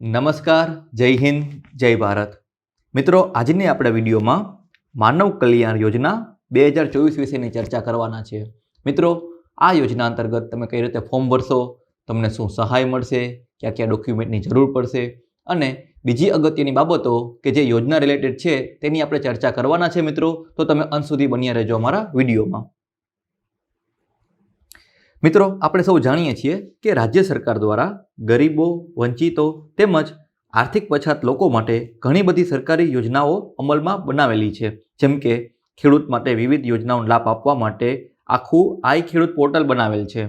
નમસ્કાર, જય હિન્દ, જય ભારત. મિત્રો, આજની આપણા વિડીયોમાં માનવ કલ્યાણ યોજના બે હજાર ચોવીસ વિશેની ચર્ચા કરવાના છે. મિત્રો, આ યોજના અંતર્ગત તમે કઈ રીતે ફોર્મ ભરશો, તમને શું સહાય મળશે, કયા કયા ડોક્યુમેન્ટની જરૂર પડશે અને બીજી અગત્યની બાબતો કે જે યોજના રિલેટેડ છે તેની આપણે ચર્ચા કરવાના છે મિત્રો, તો તમે અંત સુધી બન્યા રહેજો અમારા વિડીયોમાં. મિત્રો, આપણે સૌ જાણીએ છીએ કે રાજ્ય સરકાર દ્વારા ગરીબો, વંચિતો તેમજ આર્થિક પછાત લોકો માટે ઘણી બધી સરકારી યોજનાઓ અમલમાં બનાવેલી છે. જેમ કે ખેડૂત માટે વિવિધ યોજનાઓનો લાભ આપવા માટે આખું આઈ ખેડૂત પોર્ટલ બનાવેલ છે.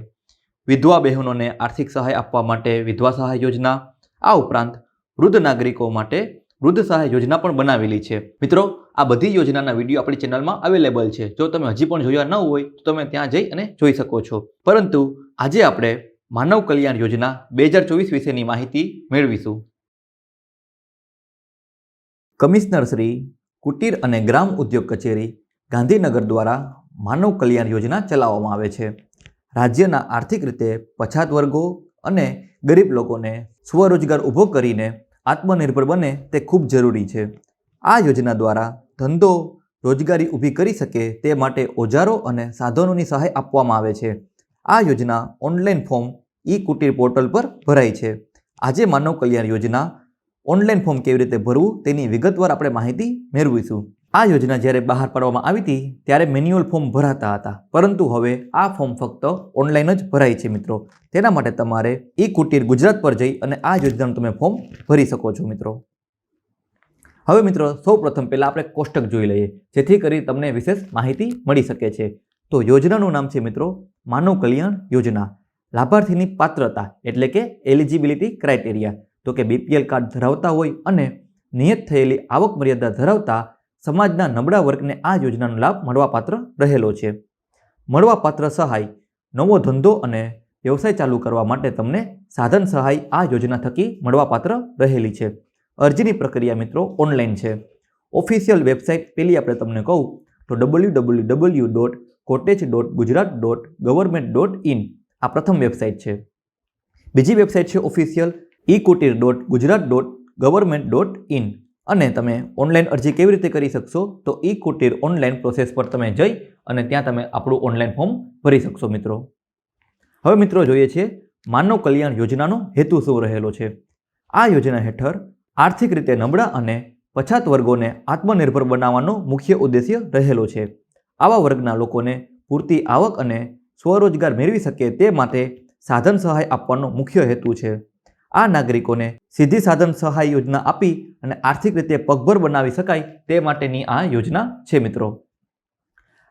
વિધવા બહેનોને આર્થિક સહાય આપવા માટે વિધવા સહાય યોજના. આ ઉપરાંત વૃદ્ધ નાગરિકો માટે વૃદ્ધ સહાય યોજના પણ બનાવેલી છે. મિત્રો, આ બધી યોજનાના વીડિયો આપણી ચેનલમાં અવેલેબલ છે. જો તમે હજી પણ જોયા ન હોય, તો તમે ત્યાં જઈ અને જોઈ શકો છો. પરંતુ, આજે આપણે માનવ કલ્યાણ યોજના બે હજાર ચોવીસ વિશેની માહિતી મેળવીશું. કમિશનર શ્રી કુટીર અને ગ્રામ ઉદ્યોગ કચેરી ગાંધીનગર દ્વારા માનવ કલ્યાણ યોજના ચલાવવામાં આવે છે. રાજ્યના આર્થિક રીતે પછાત વર્ગો અને ગરીબ લોકોને સ્વરોજગાર ઊભો કરીને આત્મનિર્ભર બને તે ખૂબ જરૂરી છે. આ યોજના દ્વારા ધંધો રોજગારી ઊભી કરી શકે તે માટે ઓજારો અને સાધનોની સહાય આપવામાં આવે છે. આ યોજના online form e Kutir portal પર ભરાય છે. આજે માનવ કલ્યાણ યોજના ઓનલાઈન ફોર્મ કેવી રીતે ભરવું તેની વિગતવાર આપણે માહિતી મેળવીશું. આ યોજના જ્યારે બહાર પાડવામાં આવી હતી, ત્યારે મેન્યુઅલ ફોર્મ ભરાતા હતા. પરંતુ હવે આ ફોર્મ ફક્ત ઓનલાઈન જ ભરાય છે મિત્રો. તેના માટે તમારે ઈ કુટીર ગુજરાત પર જઈ અને આ યોજનાનું તમે ફોર્મ ભરી શકો છો મિત્રો. હવે મિત્રો સૌ પ્રથમ પહેલાં આપણે કોષ્ટક જોઈ લઈએ, જેથી કરી તમને વિશેષ માહિતી મળી શકે છે. તો યોજનાનું નામ છે મિત્રો, માનવ કલ્યાણ યોજના. લાભાર્થીની પાત્રતા, એટલે કે એલિજિબિલિટી ક્રાઇટેરિયા. તો કે બીપીએલ કાર્ડ ધરાવતા હોય અને નિયત થયેલી આવક મર્યાદા ધરાવતા સમાજના નબળા વર્ગને આ યોજનાનો લાભ મળવાપાત્ર રહેલો છે. મળવાપાત્ર સહાય, નવો ધંધો અને વ્યવસાય ચાલુ કરવા માટે તમને સાધન સહાય આ યોજના થકી મળવાપાત્ર રહેલી છે. અરજીની પ્રક્રિયા મિત્રો ઓનલાઈન છે. ઓફિશિયલ વેબસાઇટ પેલી આપણે તમને કહું તો W W W dot cottage dot Gujarat dot government dot in આ પ્રથમ વેબસાઇટ છે. બીજી વેબસાઇટ છે official e Kutir dot Gujarat dot government dot in અને તમે ઓનલાઈન અરજી કેવી રીતે કરી શકશો, તો ઈ કુટીર ઓનલાઈન પ્રોસેસ પર તમે જઈ અને ત્યાં તમે આપણું ઓનલાઈન ફોર્મ ભરી શકશો મિત્રો. હવે મિત્રો જોઈએ છીએ માનવ કલ્યાણ યોજનાનો હેતુ શું રહેલો છે? આ યોજના હેઠળ આર્થિક રીતે નબળા અને પછાત વર્ગોને આત્મનિર્ભર બનાવવાનો મુખ્ય ઉદ્દેશ્ય રહેલો છે. આવા વર્ગના લોકોને પૂરતી આવક અને સ્વરોજગાર મેળવી શકે તે માટે સાધન સહાય આપવાનો મુખ્ય હેતુ છે. આ નાગરિકોને સીધી સાધન સહાય યોજના આપી અને આર્થિક રીતે પગભર બનાવી શકાય તે માટેની આ યોજના છે, મિત્રો.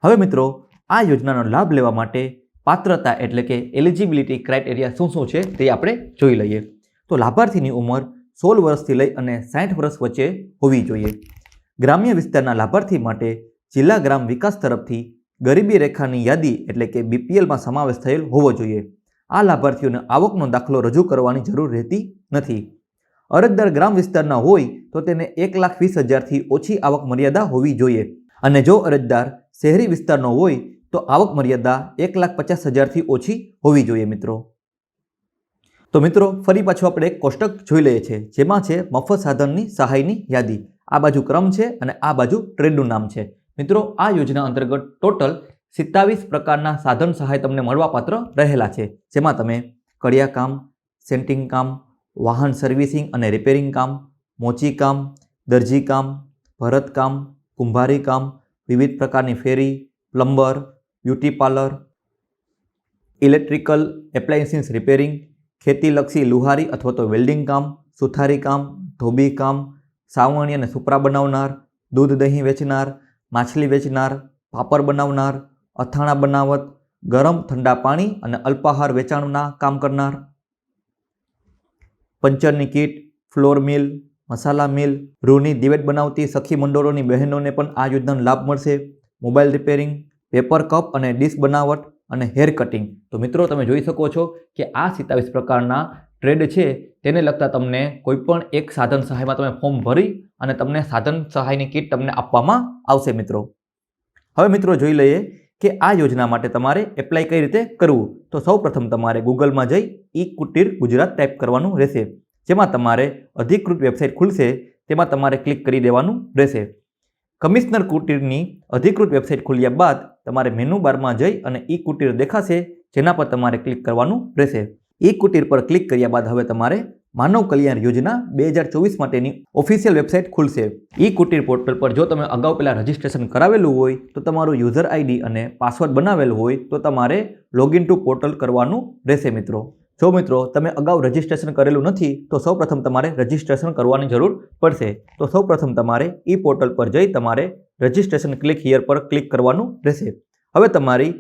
હવે, મિત્રો, આ યોજનાનો લાભ લેવા માટે પાત્રતા એટલે કે એલિજિબિલિટી ક્રાઇટેરિયા શું શું છે તે આપણે જોઈ લઈએ. તો લાભાર્થીની ઉંમર સોળ વર્ષથી લઈ અને સાઠ વર્ષ વચ્ચે હોવી જોઈએ. ગ્રામ્ય વિસ્તારના લાભાર્થી માટે જિલ્લા ગ્રામ વિકાસ તરફથી ગરીબી રેખાની યાદી એટલે કે બીપીએલમાં સમાવેશ થયેલ હોવો જોઈએ. આ લાભાર્થીઓને આવકનો દાખલો રજૂ કરવાની જરૂર રહેતી નથી. અરજદાર ગ્રામ વિસ્તારના હોય તો તેને એક લાખ વીસ હજારથી ઓછી આવક મર્યાદા હોવી જોઈએ. અને જો અરજદાર શહેરી વિસ્તારનો હોય તો આવક મર્યાદા એક લાખ પચાસ હજારથી ઓછી હોવી જોઈએ મિત્રો. તો મિત્રો, ફરી પાછું આપણે એક કોષ્ટક જોઈ લઈએ છીએ, જેમાં છે મફત સાધનની સહાયની યાદી. આ બાજુ ક્રમ છે અને આ બાજુ ટ્રેડનું નામ છે. મિત્રો, આ યોજના અંતર્ગત ટોટલ સિત્તાવીસ પ્રકારના સાધન સહાય તમને મળવાપાત્ર રહેલા છે. જેમાં તમે કડિયા કામ સેન્ટિંગ કામ, વાહન સર્વિસિંગ અને રિપેરિંગ કામ, મોચી કામ, દરજી કામ ભરતકામ કુંભારી કામ, વિવિધ પ્રકારની ફેરી, plumber, beauty parlour, electrical appliances repairing ખેતીલક્ષી લુહારી અથવા તો વેલ્ડિંગ કામ, સુથારી કામ, ધોબી કામ સાવણી અને સુપરા બનાવનાર, દૂધ દહીં વેચનાર, માછલી વેચનાર, પાપડ બનાવનાર અથાણા બનાવટ ગરમ ઠંડા પાણી અને અલ્પાહાર વેચાણના કામ કરનાર. પંચરની કીટ, ફ્લોર મિલ, મસાલા મિલ, રૂની દિવેટ બનાવતી સખી મંડળોની બહેનોને પણ આ યોજનાનો લાભ મળશે. મોબાઈલ રિપેરિંગ, પેપર કપ અને ડિશ બનાવટ અને હેર કટિંગ. તો મિત્રો, તમે જોઈ શકો છો કે આ સિત્તાવીસ પ્રકારના ટ્રેડ છે. તેને લગતા તમને કોઈપણ એક સાધન સહાયમાં તમે ફોર્મ ભરી અને તમને સાધન સહાયની કીટ તમને આપવામાં આવશે મિત્રો. હવે મિત્રો, જોઈ લઈએ કે આ યોજના માટે તમારે એપ્લાય કઈ રીતે કરવું? તો સૌપ્રથમ તમારે ગૂગલમાં જઈ ઈ કુટીર ગુજરાત ટાઈપ કરવાનું રહેશે. જેમાં તમારે અધિકૃત વેબસાઇટ ખુલશે. તેમાં તમારે ક્લિક કરી દેવાનું રહેશે. કમિશનર કુટીરની અધિકૃત વેબસાઇટ ખોલ્યા બાદ તમારે મેનુ બારમાં જઈ અને ઈ કુટીર દેખાશે, જેના પર તમારે ક્લિક કરવાનું રહેશે. ઈ કુટીર પર ક્લિક કર્યા બાદ હવે તમારે માનવ કલ્યાણ યોજના બે હજાર ચોવીસ માટેની ઓફિશિયલ વેબસાઇટ ખુલશે. ઈ કુટીર પોર્ટલ પર જો તમે અગાઉ પહેલાં રજિસ્ટ્રેશન કરાવેલું હોય, તો તમારું યુઝર આઈડી અને પાસવર્ડ બનાવેલું હોય, તો તમારે લોગિન ટુ પોર્ટલ કરવાનું રહેશે મિત્રો. જો મિત્રો, તમે અગાઉ રજિસ્ટ્રેશન કરેલું નથી, તો સૌપ્રથમ તમારે રજિસ્ટ્રેશન કરવાની જરૂર પડશે. તો સૌપ્રથમ તમારે ઈ પોર્ટલ પર જઈ તમારે રજિસ્ટ્રેશન ક્લિક હિયર પર ક્લિક કરવાનું રહેશે. હવે તમારી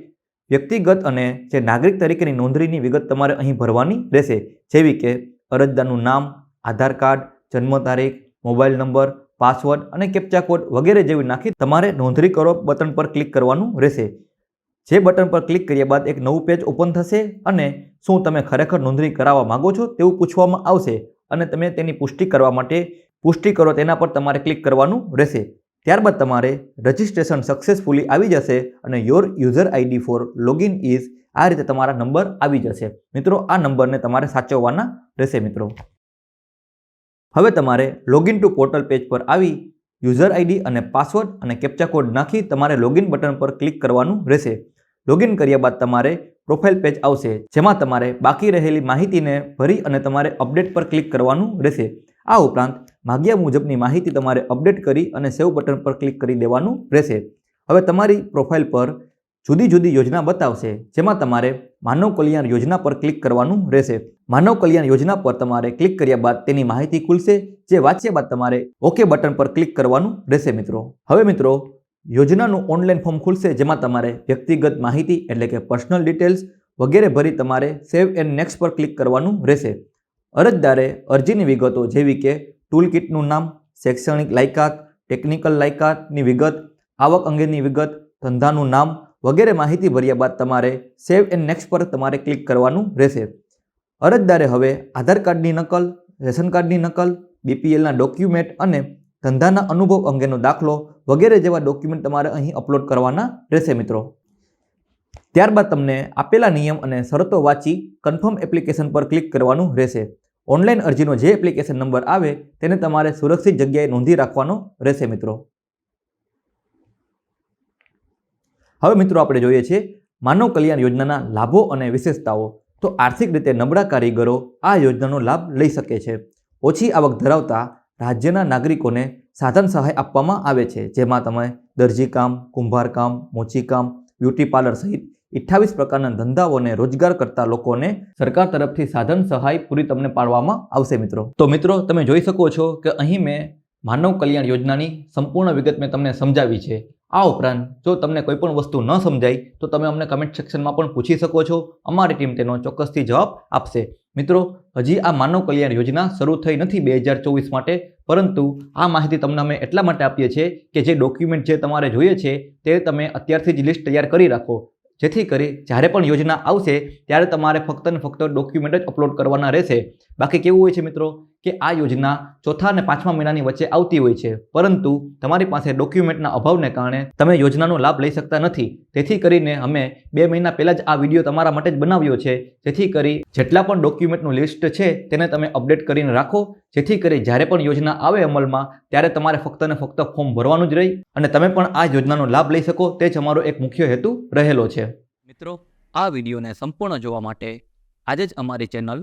વ્યક્તિગત અને જે નાગરિક તરીકેની નોંધણીની વિગત તમારે અહીં ભરવાની રહેશે, જેવી કે અરજદારનું નામ, આધાર કાર્ડ, જન્મ તારીખ, મોબાઈલ નંબર, પાસવર્ડ અને કેપ્ચા કોડ વગેરે જેવી નાખી તમારે નોંધણી કરો બટન પર ક્લિક કરવાનું રહેશે. જે બટન પર ક્લિક કર્યા બાદ એક નવું પેજ ઓપન થશે અને શું તમે ખરેખર નોંધણી કરાવવા માંગો છો તેવું પૂછવામાં આવશે અને તમે તેની પુષ્ટિ કરવા માટે પુષ્ટિ કરો તેના પર તમારે ક્લિક કરવાનું રહેશે. ત્યારબાદ તમારે રજિસ્ટ્રેશન સક્સેસફુલી આવી જશે અને your user ID for login is આ રીતે તમારા નંબર આવી જશે. મિત્રો, આ નંબરને તમારે સાચવવાના રહેશે મિત્રો. હવે તમારે લોગિન ટુ પોર્ટલ પેજ પર આવી યુઝર આઈડી અને પાસવર્ડ અને કેપ્ચા કોડ નાખી તમારે લોગિન બટન પર ક્લિક કરવાનું રહેશે. લોગિન કર્યા બાદ તમારે પ્રોફાઇલ પેજ આવશે, જેમાં તમારે બાકી રહેલી માહિતીને ભરી અને તમારે અપડેટ પર ક્લિક કરવાનું રહેશે. આ ઉપરાંત માગ્યા મુજબની માહિતી તમારે અપડેટ કરી અને સેવ બટન પર ક્લિક કરી દેવાનું રહેશે. હવે તમારી પ્રોફાઇલ પર જુદી જુદી યોજના બતાવશે, જેમાં તમારે માનવ કલ્યાણ યોજના પર ક્લિક કરવાનું રહેશે. માનવ કલ્યાણ યોજના પર તમારે ક્લિક કર્યા બાદ તેની માહિતી ખુલશે, જે વાંચ્યા બાદ તમારે ઓકે બટન પર ક્લિક કરવાનું રહેશે મિત્રો. હવે મિત્રો, યોજનાનું ઓનલાઈન ફોર્મ ખુલશે, જેમાં તમારે વ્યક્તિગત માહિતી એટલે કે પર્સનલ ડિટેલ્સ વગેરે ભરી તમારે સેવ એન્ડ નેક્સ્ટ પર ક્લિક કરવાનું રહેશે. અરજદારે અરજીની વિગતો જેવી કે ટૂલ કિટનું નામ, શૈક્ષણિક લાયકાત, ટેકનિકલ લાયકાતની વિગત, આવક અંગેની વિગત, ધંધાનું નામ વગેરે માહિતી ભર્યા બાદ તમારે સેવ એન્ડ નેક્સ્ટ પર તમારે ક્લિક કરવાનું રહેશે. અરજદારે હવે આધાર કાર્ડની નકલ, રેશન કાર્ડની નકલ, બીપીએલના ડોક્યુમેન્ટ અને ધંધાના અનુભવ અંગેનો દાખલો વગેરે જેવા ડોક્યુમેન્ટ તમારે અહીં અપલોડ કરવાના રહેશે મિત્રો. ત્યારબાદ તમને આપેલા નિયમ અને શરતો વાંચી કન્ફર્મ એપ્લિકેશન પર ક્લિક કરવાનું રહેશે. ઓનલાઈન અરજીનો જે એપ્લિકેશન નંબર આવે તેને તમારે સુરક્ષિત જગ્યાએ નોંધી રાખવાનો રહેશે મિત્રો. હવે મિત્રો આપણે જોઈએ છીએ માનવ કલ્યાણ યોજનાના લાભો અને વિશેષતાઓ. તો આર્થિક રીતે નબળા કારીગરો આ યોજનાનો લાભ લઈ શકે છે. ઓછી આવક ધરાવતા રાજ્યના નાગરિકોને સાધન સહાય આપવામાં આવે છે. જેમાં તમે દરજીકામ, કુંભારકામ, મોચીકામ, બ્યુટી પાર્લર સહિત અઠ્ઠાવીસ પ્રકારના ધંધાઓને રોજગાર કરતા લોકોને સરકાર તરફથી સાધન સહાય પૂરી તમને પાડવામાં આવશે મિત્રો. તો મિત્રો, તમે જોઈ શકો છો કે અહીં મેં માનવ કલ્યાણ યોજનાની સંપૂર્ણ વિગત મેં તમને સમજાવી છે. આ ઉપરાંત, જો તમને કોઈ પણ વસ્તુ ન સમજાય, તો તમે અમને કમેન્ટ સેક્શનમાં પણ પૂછી શકો છો. અમારી ટીમ તેનો ચોક્કસથી જવાબ આપશે. મિત્રો, હજી આ માનવ કલ્યાણ યોજના શરૂ થઈ નથી બે હજાર ચોવીસ માટે, પરંતુ આ માહિતી તમને અમે એટલા માટે આપીએ છીએ કે જે ડોક્યુમેન્ટ જે તમારે જોઈએ છે, તે તમે અત્યારથી જ લિસ્ટ તૈયાર કરી રાખો. જેથી કરી જ્યારે પણ યોજના આવશે, ત્યારે તમારે ફક્ત ને ફક્ત ડોક્યુમેન્ટ જ અપલોડ કરવાના રહેશે. બાકી કેવું હોય છે મિત્રો કે આ યોજના ચોથા અને પાંચમા મહિનાની વચ્ચે આવતી હોય છે, પરંતુ તમારી પાસે ડોક્યુમેન્ટના અભાવને કારણે તમે યોજનાનો લાભ લઈ શકતા નથી. તેથી કરીને અમે બે મહિના પહેલાં જ આ વીડિયો તમારા માટે જ બનાવ્યો છે. જેથી કરી જેટલા પણ ડોક્યુમેન્ટનું લિસ્ટ છે તેને તમે અપડેટ કરીને રાખો. જેથી કરી જ્યારે પણ યોજના આવે અમલમાં, ત્યારે તમારે ફક્ત ને ફક્ત ફોર્મ ભરવાનું જ રહી અને તમે પણ આ યોજનાનો લાભ લઈ શકો. તે જ અમારો એક મુખ્ય હેતુ રહેલો છે. મિત્રો, આ વિડીયોને સંપૂર્ણ જોવા માટે આજે જ અમારી channel